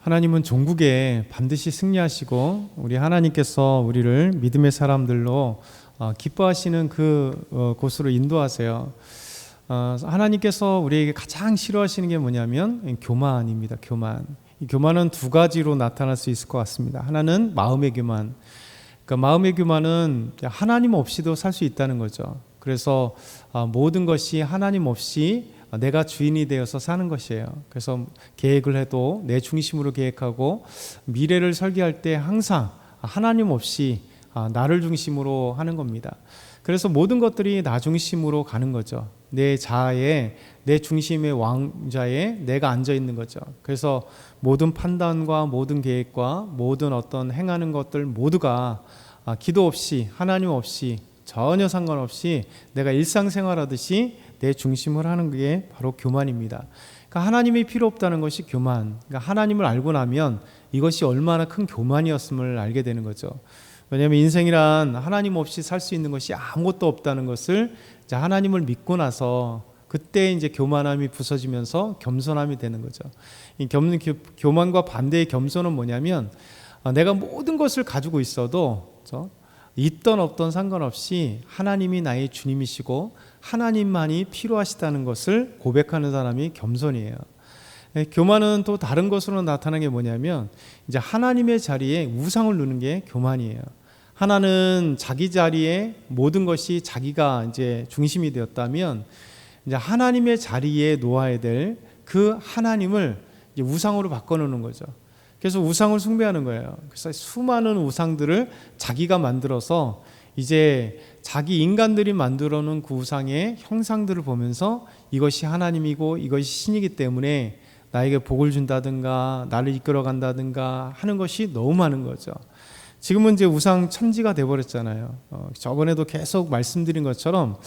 하나님은 종국에 반드시 승리하시고 우리 하나님께서 우리를 믿음의 사람들로 어, 기뻐하시는 그 어, 곳으로 인도하세요. 어, 하나님께서 우리에게 가장 싫어하시는 게 뭐냐면 교만입니다. 교만. 이 교만은 두 가지로 나타날 수 있을 것 같습니다. 하나는 마음의 교만. 그러니까 마음의 교만은 하나님 없이도 살 수 있다는 거죠. 그래서 아, 모든 것이 하나님 없이 내가 주인이 되어서 사는 것이에요. 그래서 계획을 해도 내 중심으로 계획하고 미래를 설계할 때 항상 하나님 없이 아, 나를 중심으로 하는 겁니다. 그래서 모든 것들이 나 중심으로 가는 거죠. 내 자아에 내 중심의 왕자에 내가 앉아 있는 거죠. 그래서 모든 판단과 모든 계획과 모든 어떤 행하는 것들 모두가 아, 기도 없이 하나님 없이 전혀 상관없이 내가 일상생활하듯이 내 중심을 하는 게 바로 교만입니다. 그러니까 하나님이 필요 없다는 것이 교만. 그러니까 하나님을 알고 나면 이것이 얼마나 큰 교만이었음을 알게 되는 거죠. 왜냐하면 인생이란 하나님 없이 살 수 있는 것이 아무것도 없다는 것을 하나님을 믿고 나서 그때 이제 교만함이 부서지면서 겸손함이 되는 거죠. 이 겸, 교만과 반대의 겸손은 뭐냐면 아, 내가 모든 것을 가지고 있어도 그렇죠? 있던 없던 상관없이 하나님이 나의 주님이시고 하나님만이 필요하시다는 것을 고백하는 사람이 겸손이에요. 예, 교만은 또 다른 것으로 나타나는 게 뭐냐면 이제 하나님의 자리에 우상을 두는 게 교만이에요. 하나는 자기 자리에 모든 것이 자기가 이제 중심이 되었다면 이제 하나님의 자리에 놓아야 될 그 하나님을 우상으로 바꿔놓는 거죠. 그래서 우상을 숭배하는 거예요. 그래서 수많은 우상들을 자기가 만들어서 이제 자기 인간들이 만들어 놓은 그 우상의 형상들을 보면서 이것이 하나님이고 이것이 신이기 때문에 나에게 복을 준다든가 나를 이끌어 간다든가 하는 것이 너무 많은 거죠. 지금은 이제 우상 천지가 돼 버렸잖아요. 어, 저번에도 계속 말씀드린 것처럼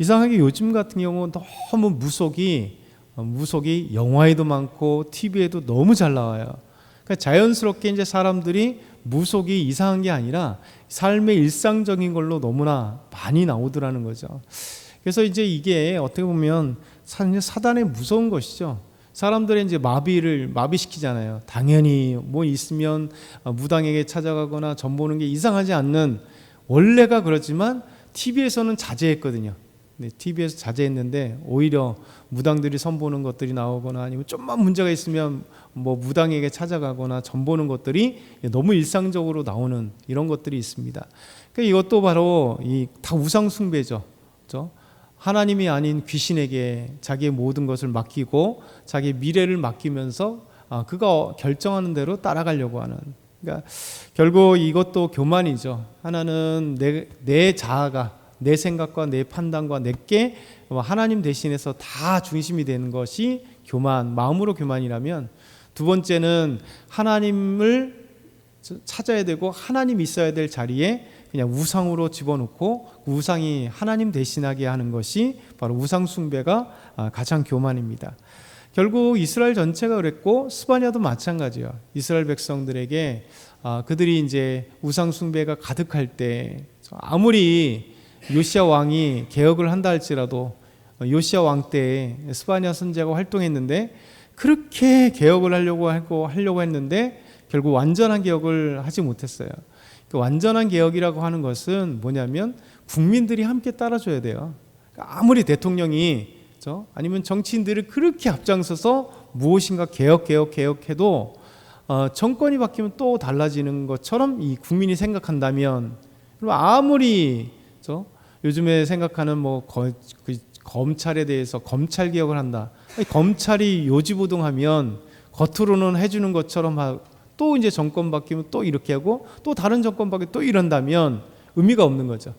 이상하게 요즘 같은 경우 너무 무속이 어, 무속이 영화에도 많고 TV에도 너무 잘 나와요. 그러니까 자연스럽게 이제 사람들이 무속이 이상한 게 아니라 삶의 일상적인 걸로 너무나 많이 나오더라는 거죠. 그래서 이제 이게 어떻게 보면 사단의 무서운 것이죠. 사람들의 이제 마비를 마비시키잖아요. 당연히 뭐 있으면 무당에게 찾아가거나 전 보는 게 이상하지 않는 원래가 그렇지만 TV에서는 자제했거든요. 네, TV에서 자제했는데 오히려 무당들이 선보는 것들이 나오거나 아니면 좀만 문제가 있으면 뭐 무당에게 찾아가거나 전보는 것들이 너무 일상적으로 나오는 이런 것들이 있습니다. 그러니까 이것도 바로 이 다 우상 숭배죠. 그렇죠? 하나님이 아닌 귀신에게 자기의 모든 것을 맡기고 자기 미래를 맡기면서 아, 그가 결정하는 대로 따라가려고 하는. 그러니까 결국 이것도 교만이죠. 하나는 내, 내 자아가 내 생각과 내 판단과 내게 하나님 대신해서 다 중심이 되는 것이 교만, 마음으로 교만이라면 두 번째는 하나님을 찾아야 되고 하나님 있어야 될 자리에 그냥 우상으로 집어넣고 그 우상이 하나님 대신하게 하는 것이 바로 우상 숭배가 아, 가장 교만입니다. 결국 이스라엘 전체가 그랬고 스바냐도 마찬가지예요. 이스라엘 백성들에게 아, 그들이 이제 우상 숭배가 가득할 때 아무리 요시아 왕이 개혁을 한다 할지라도 요시아 왕때 스바냐 선제가 활동했는데 그렇게 개혁을 하려고 하고 하려고 했는데 결국 완전한 개혁을 하지 못했어요. 그 완전한 개혁이라고 하는 것은 뭐냐면 국민들이 함께 따라줘야 돼요. 그러니까 아무리 대통령이 저 아니면 정치인들이 그렇게 앞장서서 무엇인가 개혁 개혁 개혁해도 어, 정권이 바뀌면 또 달라지는 것처럼 이 국민이 생각한다면 그럼 아무리 저 요즘에 생각하는 뭐 거, 그 검찰에 대해서 검찰 개혁을 한다. 아니, 검찰이 요지부동하면 겉으로는 해주는 것처럼 또 이제 정권 바뀌면 또 이렇게 하고 또 다른 정권 바뀌면 또 이런다면 의미가 없는 거죠.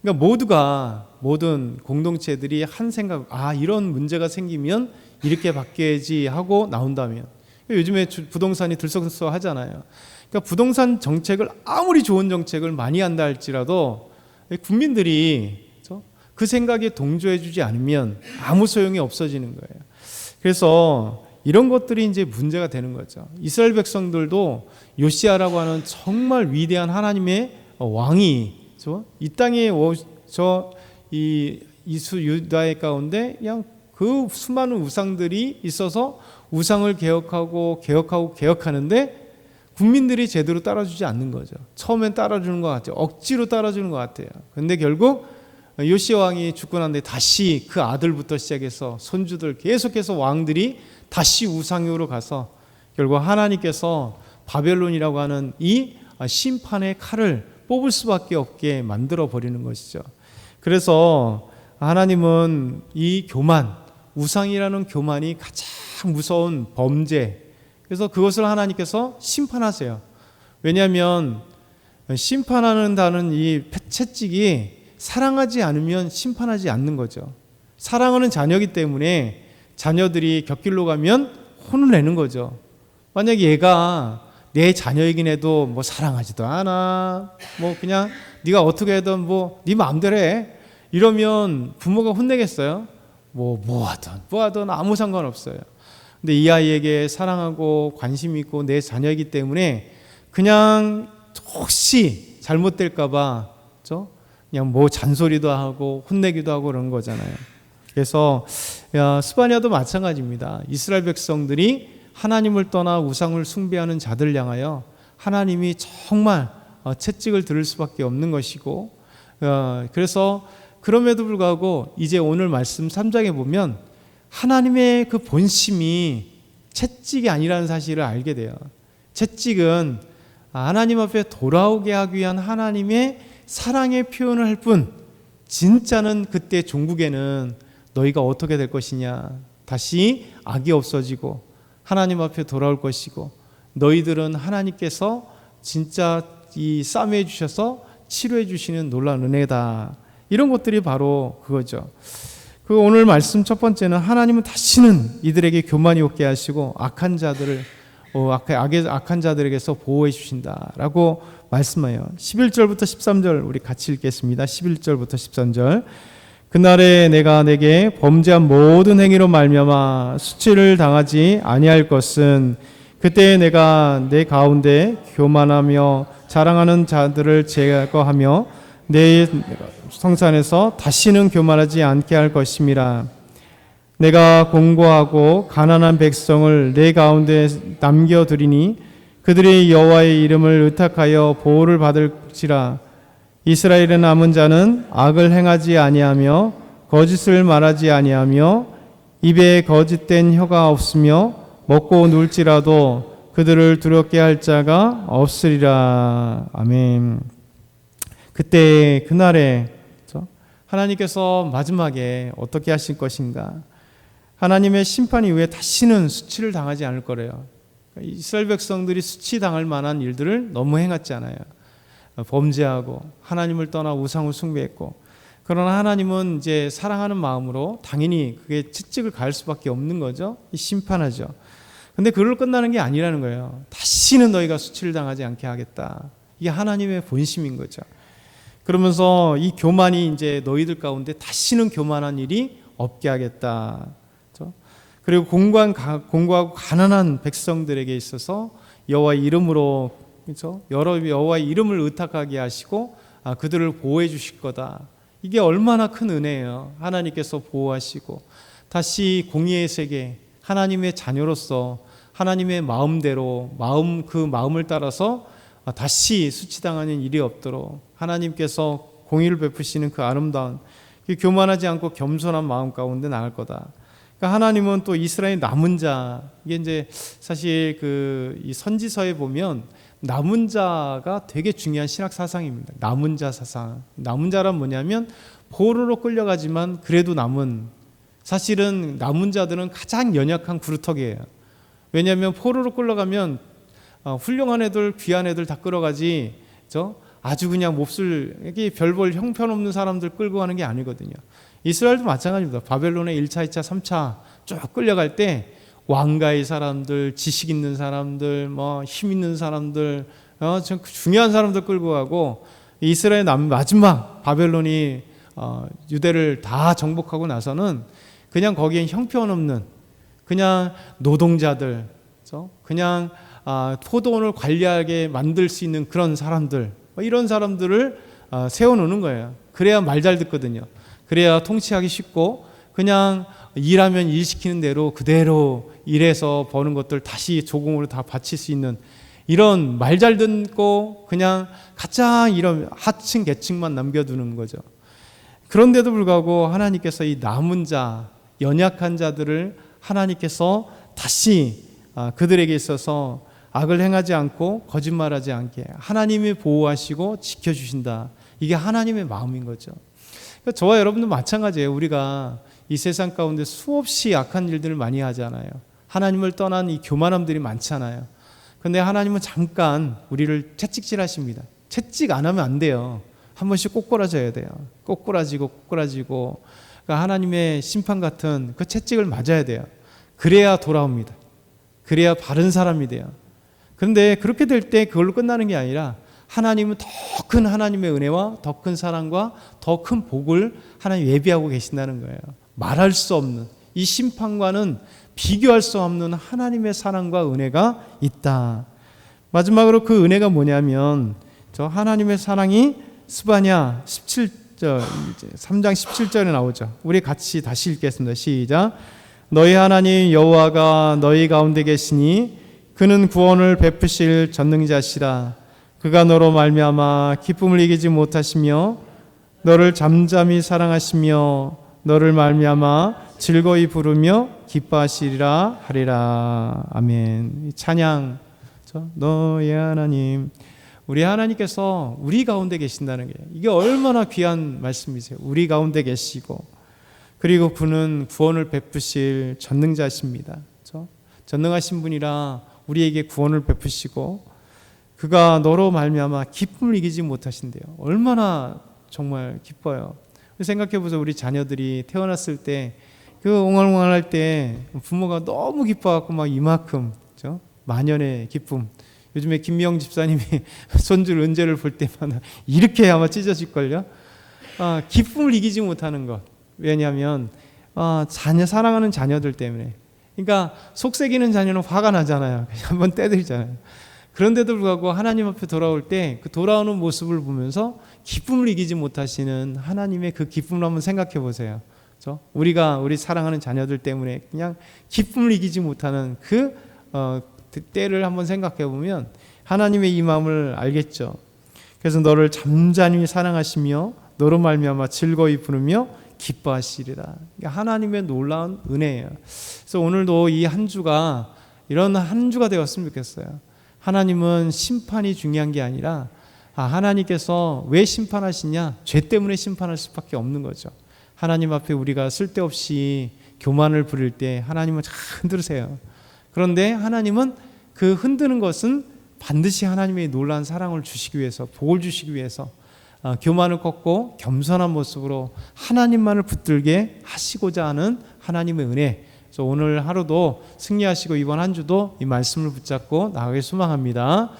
그러니까 모두가 모든 공동체들이 한 생각, 아 이런 문제가 생기면 이렇게 바뀌어야지 하고 나온다면 요즘에 부동산이 들썩들썩하잖아요. 그러니까 부동산 정책을 아무리 좋은 정책을 많이 한다 할지라도 국민들이 그 생각에 동조해주지 않으면 아무 소용이 없어지는 거예요. 그래서 이런 것들이 이제 문제가 되는 거죠. 이스라엘 백성들도 요시아라고 하는 정말 위대한 하나님의 왕이 이 땅에 저이 이수 유다의 가운데 그냥 그 수많은 우상들이 있어서 우상을 개혁하고 개혁하고 개혁하는데 국민들이 제대로 따라주지 않는 거죠. 처음엔 따라주는 것 같아요. 억지로 따라주는 것 같아요. 근데 결국 요시아 왕이 죽고 난 뒤에 다시 그 아들부터 시작해서 손주들 계속해서 왕들이 다시 우상으로 가서 결국 하나님께서 바벨론이라고 하는 이 심판의 칼을 뽑을 수밖에 없게 만들어 버리는 것이죠. 그래서 하나님은 이 교만, 우상이라는 교만이 가장 무서운 범죄. 그래서 그것을 하나님께서 심판하세요. 왜냐하면 심판하는다는 이 채찍이 사랑하지 않으면 심판하지 않는 거죠. 사랑하는 자녀이기 때문에 자녀들이 곁길로 가면 혼을 내는 거죠. 만약 얘가 내 자녀이긴 해도 뭐 사랑하지도 않아. 뭐 그냥 네가 어떻게 해든 뭐 네 마음대로 해. 이러면 부모가 혼내겠어요? 뭐 뭐 하든 뭐 하든 아무 상관없어요. 근데 이 아이에게 사랑하고 관심 있고 내 자녀이기 때문에 그냥 혹시 잘못될까봐 저 그냥 뭐 잔소리도 하고 혼내기도 하고 그런 거잖아요. 그래서 스바냐도 마찬가지입니다. 이스라엘 백성들이 하나님을 떠나 우상을 숭배하는 자들 향하여 하나님이 정말 어, 채찍을 들을 수밖에 없는 것이고 어, 그래서 그럼에도 불구하고 이제 오늘 말씀 3장에 보면 하나님의 그 본심이 채찍이 아니라는 사실을 알게 돼요. 채찍은 하나님 앞에 돌아오게 하기 위한 하나님의 사랑의 표현을 할 뿐, 진짜는 그때 종국에는 너희가 어떻게 될 것이냐. 다시 악이 없어지고 하나님 앞에 돌아올 것이고 너희들은 하나님께서 진짜 이 싸매해 주셔서 치료해 주시는 놀라운 은혜다. 이런 것들이 바로 그거죠. 그 오늘 말씀 첫 번째는 하나님은 다시는 이들에게 교만이 없게 하시고 악한 자들을 어, 악의, 악한 자들에게서 보호해 주신다라고 말씀해요. 11절부터 13절 우리 같이 읽겠습니다. 11절부터 13절. 그날에 내가 내게 범죄한 모든 행위로 말미암아 수치를 당하지 아니할 것은 그때 내가 내 가운데 교만하며 자랑하는 자들을 제거하며 내 성산에서 다시는 교만하지 않게 할 것임이라. 내가 공고하고 가난한 백성을 내 가운데 남겨두리니 그들이 여호와의 이름을 의탁하여 보호를 받을지라. 이스라엘의 남은 자는 악을 행하지 아니하며 거짓을 말하지 아니하며 입에 거짓된 혀가 없으며 먹고 놀지라도 그들을 두렵게 할 자가 없으리라. 아멘. 그때 그날에 하나님께서 마지막에 어떻게 하실 것인가? 하나님의 심판 이후에 다시는 수치를 당하지 않을 거래요. 이스라엘 백성들이 수치 당할 만한 일들을 너무 행했잖아요. 범죄하고 하나님을 떠나 우상을 숭배했고 그러나 하나님은 이제 사랑하는 마음으로 당연히 그게 채찍을 가할 수밖에 없는 거죠. 심판하죠. 근데 그걸로 끝나는 게 아니라는 거예요. 다시는 너희가 수치를 당하지 않게 하겠다. 이게 하나님의 본심인 거죠. 그러면서 이 교만이 이제 너희들 가운데 다시는 교만한 일이 없게 하겠다. 그리고 공고한 공고하고 가난한 백성들에게 있어서 여호와 이름으로 그렇죠? 여러 여호와의 이름을 의탁하게 하시고 아, 그들을 보호해 주실 거다. 이게 얼마나 큰 은혜예요. 하나님께서 보호하시고 다시 공의의 세계 하나님의 자녀로서 하나님의 마음대로 마음 그 마음을 따라서 아, 다시 수치당하는 일이 없도록 하나님께서 공의를 베푸시는 그 아름다운 교만하지 않고 겸손한 마음 가운데 나갈 거다. 그러니까 하나님은 또 이스라엘 남은 자 이게 이제 사실 그 이 선지서에 보면 남은 자가 되게 중요한 신학 사상입니다. 남은 자 사상. 남은 자란 뭐냐면 포로로 끌려가지만 그래도 남은 사실은 남은 자들은 가장 연약한 구루터기예요. 왜냐하면 포로로 끌려가면 어, 훌륭한 애들, 귀한 애들 다 끌어가지. 저 아주 그냥 몹쓸 이게 별볼 형편없는 사람들 끌고 가는 게 아니거든요. 이스라엘도 마찬가지입니다. 바벨론의 1차, 2차, 3차 쭉 끌려갈 때 왕가의 사람들, 지식 있는 사람들, 뭐 힘 있는 사람들, 어, 중요한 사람들 끌고 가고 이스라엘 남 마지막 바벨론이 어, 유대를 다 정복하고 나서는 그냥 거기엔 형편없는 그냥 노동자들, 그냥 아, 포도원을 관리하게 만들 수 있는 그런 사람들, 뭐 이런 사람들을 아, 세워놓는 거예요. 그래야 말 잘 듣거든요. 그래야 통치하기 쉽고 그냥 일하면 일 시키는 대로 그대로 일해서 버는 것들 다시 조공으로 다 바칠 수 있는 이런 말 잘 듣고 그냥 가장 이런 하층 계층만 남겨두는 거죠. 그런데도 불구하고 하나님께서 이 남은 자, 연약한 자들을 하나님께서 다시 아, 그들에게 있어서 악을 행하지 않고 거짓말하지 않게 하나님이 보호하시고 지켜주신다. 이게 하나님의 마음인 거죠. 그러니까 저와 여러분도 마찬가지예요. 우리가 이 세상 가운데 수없이 악한 일들을 많이 하잖아요. 하나님을 떠난 이 교만함들이 많잖아요. 근데 하나님은 잠깐 우리를 채찍질 하십니다. 채찍 안 하면 안 돼요. 한 번씩 꼬꾸라져야 돼요. 꼬꾸라지고 꼬꾸라지고 그러니까 하나님의 심판 같은 그 채찍을 맞아야 돼요. 그래야 돌아옵니다. 그래야 바른 사람이 돼요. 그런데 그렇게 될 때 그걸로 끝나는 게 아니라 하나님은 더 큰 하나님의 은혜와 더 큰 사랑과 더 큰 복을 하나님 예비하고 계신다는 거예요. 말할 수 없는 이 심판과는 비교할 수 없는 하나님의 사랑과 은혜가 있다. 마지막으로 그 은혜가 뭐냐면 저 하나님의 사랑이 스바냐 17절 이제 3장 17절에 나오죠. 우리 같이 다시 읽겠습니다. 시작. 너희 하나님 여호와가 너희 가운데 계시니 그는 구원을 베푸실 전능자시라. 그가 너로 말미암아 기쁨을 이기지 못하시며 너를 잠잠히 사랑하시며 너를 말미암아 즐거이 부르며 기뻐하시리라 하리라. 아멘. 이 찬양. 저 너의 하나님. 우리 하나님께서 우리 가운데 계신다는 게 이게 얼마나 귀한 말씀이세요. 우리 가운데 계시고 그리고 그는 구원을 베푸실 전능자십니다. 전능하신 분이라 우리에게 구원을 베푸시고 그가 너로 말미암아 기쁨을 이기지 못하신대요. 얼마나 정말 기뻐요. 생각해 보세요. 우리 자녀들이 태어났을 때 그 옹알옹알할 때 부모가 너무 기뻐갖고 막 이만큼 그렇죠? 만연의 기쁨. 요즘에 김미영 집사님이 손주 은재를 볼 때마다 이렇게 아마 찢어질걸요. 아, 기쁨을 이기지 못하는 것. 왜냐하면 아, 자녀 사랑하는 자녀들 때문에. 그러니까 속색이는 자녀는 화가 나잖아요. 한번 때리잖아요. 그런데도 불구하고 하나님 앞에 돌아올 때 그 돌아오는 모습을 보면서 기쁨을 이기지 못하시는 하나님의 그 기쁨을 한번 생각해 보세요. 그렇죠? 우리가 우리 사랑하는 자녀들 때문에 그냥 기쁨을 이기지 못하는 그 어, 때를 한번 생각해 보면 하나님의 이 마음을 알겠죠. 그래서 너를 잠잠히 사랑하시며 너로 말미암아 즐거이 부르며 기뻐하시리라. 그러니까 하나님의 놀라운 은혜예요. 그래서 오늘도 이 한 주가 이런 한 주가 되었으면 좋겠어요. 하나님은 심판이 중요한 게 아니라 아, 하나님께서 왜 심판하시냐? 죄 때문에 심판할 수밖에 없는 거죠. 하나님 앞에 우리가 쓸데없이 교만을 부릴 때 하나님은 잘 흔들으세요. 그런데 하나님은 그 흔드는 것은 반드시 하나님의 놀라운 사랑을 주시기 위해서 복을 주시기 위해서 어, 교만을 꺾고 겸손한 모습으로 하나님만을 붙들게 하시고자 하는 하나님의 은혜. 그래서 오늘 하루도 승리하시고 이번 한 주도 이 말씀을 붙잡고 나가길 소망합니다.